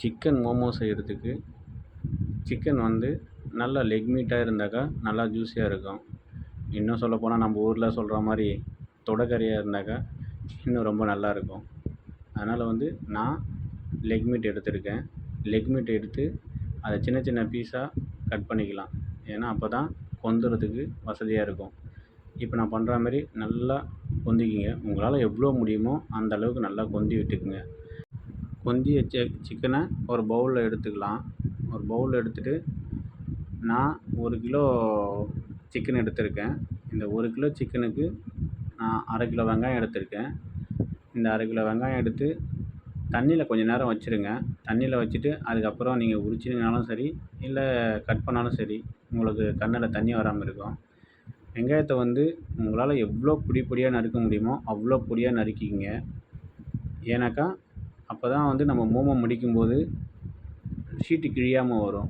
Chicken momo செய்கிறதுக்கு chicken வந்து நல்லா லெக் மீட்டாக இருந்தாக்கா நல்லா ஜூஸியாக இருக்கும். இன்னும் சொல்லப்போனால் நம்ம ஊரில் சொல்கிற மாதிரி தொடக்கறியாக இருந்தாக்கா இன்னும் ரொம்ப நல்லா இருக்கும். அதனால் வந்து நான் லெக் மீட் எடுத்திருக்கேன். லெக் மீட் எடுத்து அதை சின்ன சின்ன பீஸாக கட் பண்ணிக்கலாம். ஏன்னா அப்போ தான் கொந்துறதுக்கு வசதியாக இருக்கும். இப்போ நான் பண்ணுற மாதிரி நல்லா கொந்திக்கிங்க. உங்களால் எவ்வளோ முடியுமோ அந்த அளவுக்கு நல்லா கொந்தி விட்டுக்குங்க. கொந்தி வச்ச சிக்கனை ஒரு பவுலில் எடுத்துக்கலாம். ஒரு பவுலில் எடுத்துகிட்டு நான் ஒரு கிலோ சிக்கன் எடுத்திருக்கேன். இந்த ஒரு கிலோ சிக்கனுக்கு நான் அரை கிலோ வெங்காயம் எடுத்திருக்கேன். இந்த அரை கிலோ வெங்காயம் எடுத்து தண்ணியில் கொஞ்சம் நேரம் வச்சுருங்க. தண்ணியில் வச்சுட்டு அதுக்கப்புறம் நீங்கள் உரிச்சிங்கனாலும் சரி இல்லை கட் பண்ணாலும் சரி உங்களுக்கு கண்ணில் தண்ணி வராமல் இருக்கும். வெங்காயத்தை வந்து உங்களால் எவ்வளோ பொடி பொடியாக நறுக்க முடியுமோ அவ்வளோ பொடியாக நறுக்கிக்கிங்க. ஏன்னாக்கா அப்போ தான் வந்து நம்ம மோமோ முடிக்கும்போது ஷீட்டு கிழியாமல் வரும்.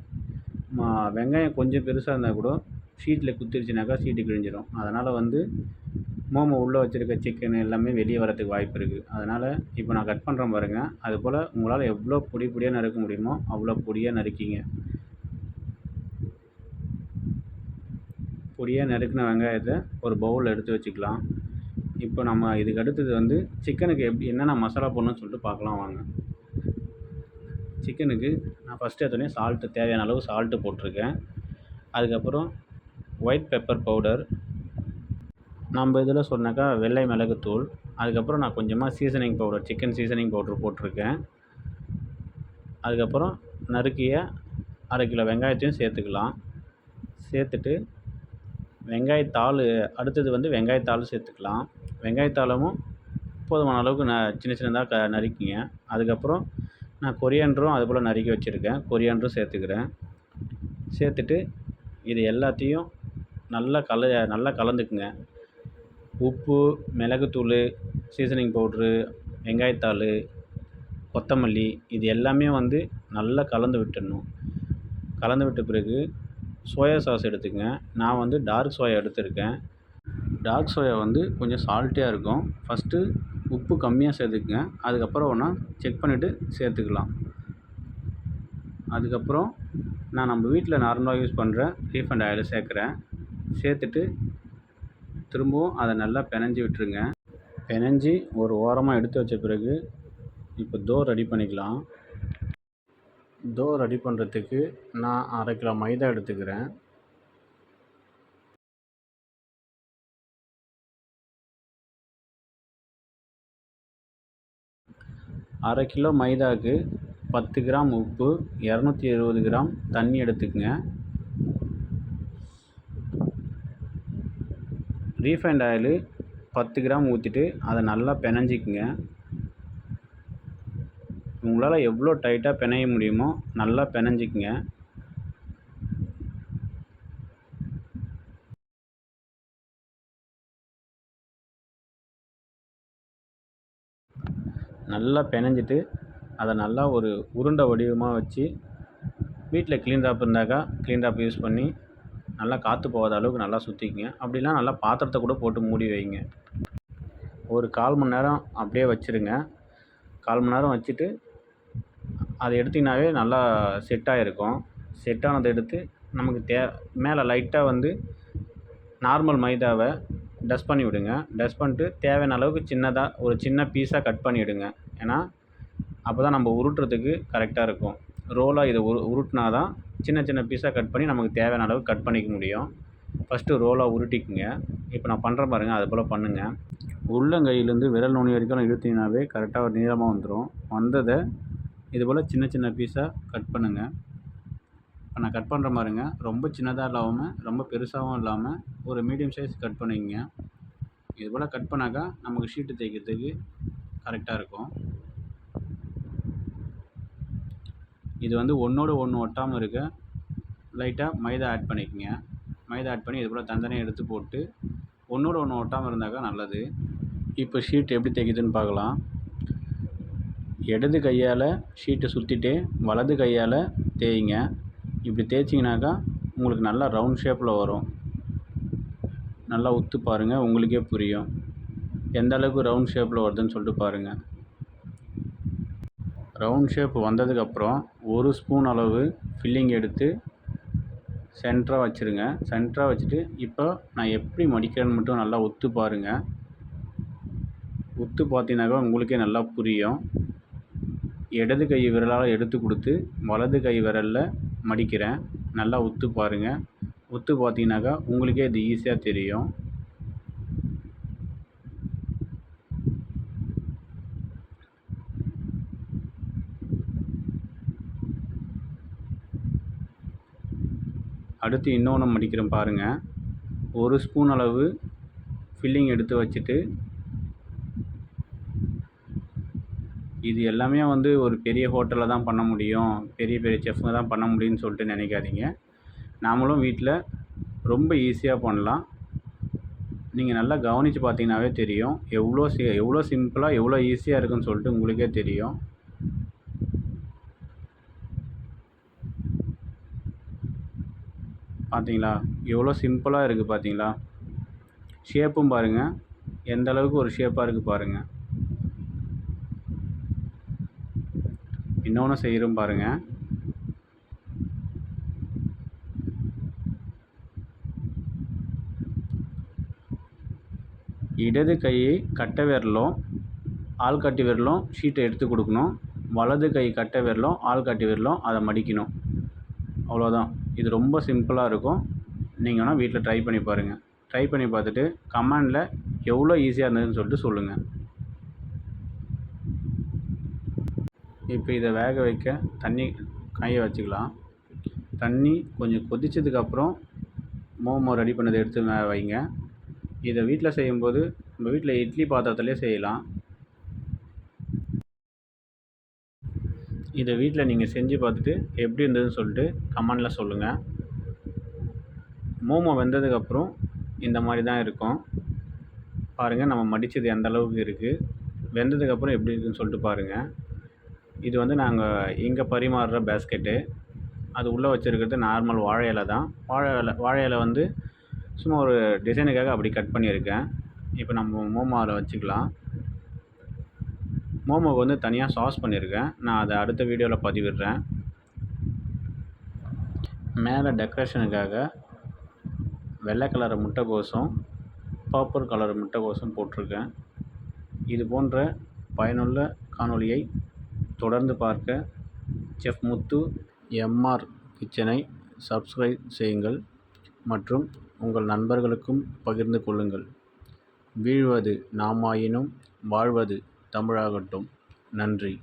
வெங்காயம் கொஞ்சம் பெருசாக இருந்தால் கூட ஷீட்டில் குத்திருச்சுனாக்கா ஷீட்டு கிழிஞ்சிடும் அதனால் வந்து மோமோ உள்ளே வச்சுருக்க சிக்கன் எல்லாமே வெளியே வரத்துக்கு வாய்ப்பு இருக்குது அதனால் இப்போ நான் கட் பண்ணுறேன் பாருங்கள் அதுபோல் உங்களால் எவ்வளோ பொடி பொடியாக நறுக்க முடியுமோ அவ்வளோ பொடியாக நறுக்கிங்க. பொடியாக நறுக்கின வெங்காயத்தை ஒரு பவுலில் எடுத்து வச்சுக்கலாம். இப்போ நம்ம இதுக்கு அடுத்தது வந்து சிக்கனுக்கு எப்படி என்னென்ன மசாலா போடணும்னு சொல்லிட்டு பார்க்கலாம் வாங்க. சிக்கனுக்கு நான் ஃபஸ்ட்டு எடுத்தோடனே சால்ட்டு தேவையான அளவு சால்ட்டு போட்டிருக்கேன். அதுக்கப்புறம் ஒயிட் பெப்பர் பவுடர் நம்ம இதில் சொன்னாக்கா வெள்ளை மிளகுத்தூள். அதுக்கப்புறம் நான் கொஞ்சமாக seasoning powder chicken seasoning powder போட்டிருக்கேன். அதுக்கப்புறம் நறுக்கிய அரை கிலோ வெங்காயத்தையும் சேர்த்துக்கலாம். சேர்த்துட்டு வெங்காயத்தாள் அடுத்தது வந்து வெங்காயத்தாள் சேர்த்துக்கலாம். வெங்காயத்தாளமும் போதுமான அளவுக்கு ந சின்ன சின்னதாக க நறுக்கிங்க. அதுக்கப்புறம் நான் கொரியாண்டரும் அதுபோல் நறுக்கி வச்சுருக்கேன். கொரியாண்டரும் சேர்த்துக்கிறேன். சேர்த்துட்டு இது எல்லாத்தையும் நல்லா கல நல்லா கலந்துக்குங்க. உப்பு மிளகுத்தூள் சீசனிங் பவுட்ரு வெங்காயத்தாள் கொத்தமல்லி இது எல்லாமே வந்து நல்லா கலந்து விட்டுடணும். கலந்து விட்ட பிறகு சோயா சாஸ் எடுத்துக்கங்க. நான் வந்து டார்க் சோயா எடுத்திருக்கேன். டார்க் சோயா வந்து கொஞ்சம் சால்ட்டியாக இருக்கும். ஃபஸ்ட்டு உப்பு கம்மியாக சேர்த்துக்குங்க. அதுக்கப்புறம் ஒன்றா செக் பண்ணிவிட்டு சேர்த்துக்கலாம். அதுக்கப்புறம் நான் நம்ம வீட்டில் நார்மலாக யூஸ் பண்ணுற ரீஃபண்ட் ஆயில் சேர்க்குறேன். சேர்த்துட்டு திரும்பவும் அதை நல்லா பெனஞ்சி விட்டுருங்க. பெனஞ்சி ஒரு ஓரமாக எடுத்து வச்ச பிறகு இப்போ தோ ரெடி பண்ணிக்கலாம். தோ ரெடி பண்ணுறதுக்கு நான் அரை கிலோ மைதா எடுத்துக்கிறேன். அரை கிலோ மைதாவுக்கு பத்து கிராம் உப்பு இரநூத்தி இருபது கிராம் தண்ணி எடுத்துக்கங்க. ரீஃபைண்ட் ஆயிலு பத்து கிராம் ஊற்றிட்டு அதை நல்லா பெனஞ்சிக்குங்க உங்களால் எவ்வளோ டைட்டாக பிணைய முடியுமோ நல்லா பிணைஞ்சிக்கங்க. நல்லா பிணைஞ்சிட்டு அதை நல்லா ஒரு உருண்டை வடிவமாக வச்சு வீட்டில் க்ளீன் டாப் இருந்தாக்கா க்ளீன் டாப் யூஸ் பண்ணி நல்லா காற்று போகாத அளவுக்கு நல்லா சுற்றிக்குங்க அப்படிலாம் நல்லா பாத்திரத்தை கூட போட்டு மூடி வைங்க. ஒரு கால் மணி நேரம் அப்படியே வச்சுருங்க. கால் மணி நேரம் வச்சுட்டு அதை எடுத்திங்கனாவே நல்லா செட்டாக இருக்கும் செட்டானதை எடுத்து நமக்கு தே மேலே லைட்டாக வந்து நார்மல் மைதாவை டஸ்ட் பண்ணி விடுங்க. டஸ்ட் பண்ணிட்டு தேவையான அளவுக்கு சின்னதாக ஒரு சின்ன பீஸாக கட் பண்ணிவிடுங்க ஏன்னா அப்போ தான் நம்ம உருட்டுறதுக்கு கரெக்டாக இருக்கும். ரோலாக இதை உரு உருட்டினா தான் சின்ன சின்ன பீஸாக கட் பண்ணி நமக்கு தேவையான அளவுக்கு கட் பண்ணிக்க முடியும். ஃபஸ்ட்டு ரோலாக உருட்டிக்குங்க. இப்போ நான் பண்ணுறேன் பாருங்கள் அது போல் பண்ணுங்கள் உள்ளங்கையிலேருந்து விரல் நுனி வரைக்கும் இழுத்தீங்கன்னாவே கரெக்டாக ஒரு நீளமாக வந்துடும் வந்ததை இது போல் சின்ன சின்ன பீஸாக கட் பண்ணுங்கள் இப்போ நான் கட் பண்ணுற மாதிரிங்க ரொம்ப சின்னதாக இல்லாமல் ரொம்ப பெருசாகவும் இல்லாமல் ஒரு மீடியம் சைஸ் கட் பண்ணிக்கங்க. இது போல் கட் பண்ணாக்கா நமக்கு ஷீட்டு தைக்கிறதுக்கு கரெக்டாக இருக்கும். இது வந்து ஒன்றோடு ஒன்று ஒட்டாமல் இருக்க லைட்டாக மைதா ஆட் பண்ணிக்கோங்க. மைதா ஆட் பண்ணி இது போல் தனித்தனியாக எடுத்து போட்டு ஒன்றோடு ஒன்று ஒட்டாமல் இருந்தாக்கா நல்லது. இப்போ ஷீட் எப்படி தைக்குதுன்னு பார்க்கலாம். இடது கையால் ஷீட்டை சுற்றிட்டு வலது கையால் தேய்ங்க. இப்படி தேய்ச்சிங்கனாக்கா உங்களுக்கு நல்லா ரவுண்ட் ஷேப்பில் வரும். நல்லா உத்து பாருங்கள் உங்களுக்கே புரியும். எந்த அளவுக்கு ரவுண்ட் ஷேப்பில் வருதுன்னு சொல்லிட்டு பாருங்கள் ரவுண்ட் ஷேப் வந்ததுக்கப்புறம் ஒரு ஸ்பூன் அளவு ஃபில்லிங் எடுத்து சென்டராக வச்சுருங்க. சென்டராக வச்சுட்டு இப்போ நான் எப்படி மடிக்கிறேன்னு மட்டும் நல்லா ஒத்து பாருங்கள் ஒத்து பார்த்தீங்கன்னாக்கா உங்களுக்கே நல்லா புரியும். இடது கை விரலால் எடுத்து கொடுத்து வலது கை விரலில் மடிக்கிறேன். நல்லா உத்து பாருங்கள் உத்து பார்த்தீங்கன்னாக்கா உங்களுக்கே இது ஈஸியாக தெரியும். அடுத்து இன்னொன்று மடிக்கிறேன் பாருங்கள் ஒரு ஸ்பூன் அளவு ஃபில்லிங் எடுத்து வச்சுட்டு இது எல்லாமே வந்து ஒரு பெரிய ஹோட்டலில் தான் பண்ண முடியும். பெரிய பெரிய செஃப்ங்க தான் பண்ண முடியும்னு சொல்லிட்டு நினைக்காதீங்க. நாமளும் வீட்டில் ரொம்ப ஈஸியாக பண்ணலாம். நீங்கள் நல்லா கவனித்து பார்த்தீங்கன்னாவே தெரியும். எவ்வளோ சி எவ்வளோ சிம்பிளாக எவ்வளோ ஈஸியாக இருக்குன்னு சொல்லிட்டு உங்களுக்கே தெரியும். பார்த்தீங்களா எவ்வளோ சிம்பிளாக இருக்குது பார்த்தீங்களா ஷேப்பும் பாருங்கள் எந்த அளவுக்கு ஒரு ஷேப்பாக இருக்குது பாருங்கள் இன்னொன்று செய்கிறோம் பாருங்கள் இடது கையை கட்டை விரலும் ஆள்காட்டி விரலும் ஷீட்டை எடுத்து கொடுக்கணும். வலது கை கட்டை விரலும் ஆள்காட்டி விரலும் அதை மடிக்கணும். அவ்வளோதான் இது ரொம்ப சிம்பிளாக இருக்கும். நீங்கள் வேணால் வீட்டில் ட்ரை பண்ணி பாருங்கள் ட்ரை பண்ணி பார்த்துட்டு கமெண்டில் எவ்வளோ ஈஸியாக இருந்ததுன்னு சொல்லிட்டு சொல்லுங்கள் இப்போ இதை வேக வைக்க தண்ணி காய வச்சுக்கலாம். தண்ணி கொஞ்சம் கொதிச்சதுக்கப்புறம் மோமோ ரெடி பண்ணதை எடுத்து வைங்க. இதை வீட்டில் செய்யும்போது நம்ம வீட்டில் இட்லி பாத்திரத்துலேயே செய்யலாம். இதை வீட்டில் நீங்கள் செஞ்சு பார்த்துட்டு எப்படி இருந்ததுன்னு சொல்லிட்டு கமெண்டில் சொல்லுங்கள் மோமோ வெந்ததுக்கப்புறம் இந்த மாதிரி தான் இருக்கும். பாருங்கள் நம்ம மடித்தது எந்த அளவுக்கு இருக்குது வெந்ததுக்கப்புறம் எப்படி இருக்குதுன்னு சொல்லிட்டு பாருங்கள் இது வந்து நாங்கள் இங்கே பரிமாறுற பேஸ்கெட்டு அது உள்ளே வச்சுருக்கிறது நார்மல் வாழை இலை தான். வாழை இலை வாழை இலை வந்து சும்மா ஒரு டிசைனுக்காக அப்படி கட் பண்ணியிருக்கேன். இப்போ நம்ம மோமோவில் வச்சுக்கலாம். மோமோவுக்கு வந்து தனியாக சாஸ் பண்ணியிருக்கேன். நான் அதை அடுத்த வீடியோவில் பதிவிடுறேன். மேலே டெக்கரேஷனுக்காக வெள்ளை கலர் முட்டைக்கோசும் பர்பிள் கலர் முட்டைக்கோசும் போட்டிருக்கேன். இது போன்ற பயனுள்ள காணொலியை தொடர்ந்து பார்க்க செஃப் முத்து எம்ஆர் கிச்சனை சப்ஸ்கிரைப் செய்யுங்கள் மற்றும் உங்கள் நண்பர்களுக்கும் பகிர்ந்து கொள்ளுங்கள். வீழ்வது நாமாயினும் வாழ்வது தமிழாகட்டும். நன்றி.